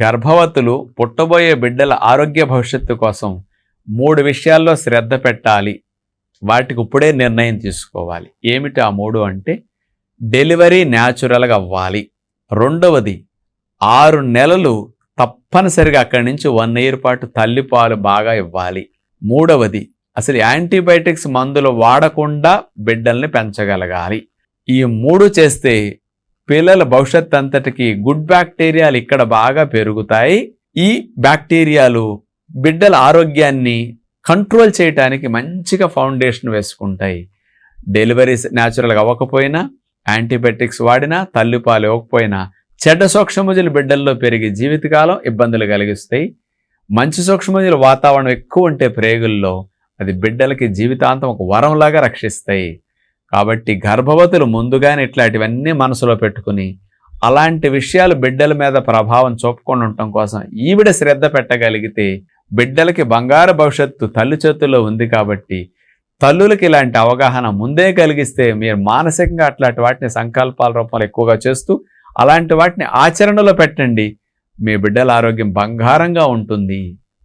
గర్భవతులు పుట్టబోయే బిడ్డల ఆరోగ్య భవిష్యత్తు కోసం మూడు విషయాల్లో శ్రద్ధ పెట్టాలి. వాటికి ఇప్పుడే నిర్ణయం తీసుకోవాలి. ఏమిటి ఆ మూడు అంటే డెలివరీ న్యాచురల్గా అవ్వాలి. రెండవది ఆరు నెలలు తప్పనిసరిగా అక్కడి నుంచి వన్ ఇయర్ పాటు తల్లిపాలు బాగా ఇవ్వాలి. మూడవది అసలు యాంటీబయాటిక్స్ మందులు వాడకుండా బిడ్డల్ని పెంచగలగాలి. ఈ మూడు చేస్తే పిల్లల భవిష్యత్ అంతటికి గుడ్ బ్యాక్టీరియాలు ఇక్కడ బాగా పెరుగుతాయి. ఈ బ్యాక్టీరియాలు బిడ్డల ఆరోగ్యాన్ని కంట్రోల్ చేయడానికి మంచిగా ఫౌండేషన్ వేసుకుంటాయి. డెలివరీస్ న్యాచురల్గా అవ్వకపోయినా యాంటీబయాటిక్స్ వాడినా తల్లిపాలు ఇవ్వకపోయినా చెడ్డ సూక్ష్మజులు బిడ్డల్లో పెరిగి జీవితకాలం ఇబ్బందులు కలిగిస్తాయి. మంచి సూక్ష్మజీలు వాతావరణం ఎక్కువ ఉంటే ప్రేగుల్లో అది బిడ్డలకి జీవితాంతం ఒక వరంలాగా రక్షిస్తాయి. కాబట్టి గర్భవతులు ముందుగానే ఇట్లాంటివన్నీ మనసులో పెట్టుకుని అలాంటి విషయాలు బిడ్డల మీద ప్రభావం చూపకుండా ఉండటం కోసం ఈవిడ శ్రద్ధ పెట్టగలిగితే బిడ్డలకి బంగారు భవిష్యత్తు తల్లి చేతుల్లో ఉంది కాబట్టి తల్లులకి ఇలాంటి అవగాహన ముందే కలిగిస్తే మీరు మానసికంగా అట్లాంటి వాటిని సంకల్పాల రూపంలో ఎక్కువగా చేస్తూ అలాంటి వాటిని ఆచరణలో పెట్టండి. మీ బిడ్డల ఆరోగ్యం బంగారంగా ఉంటుంది.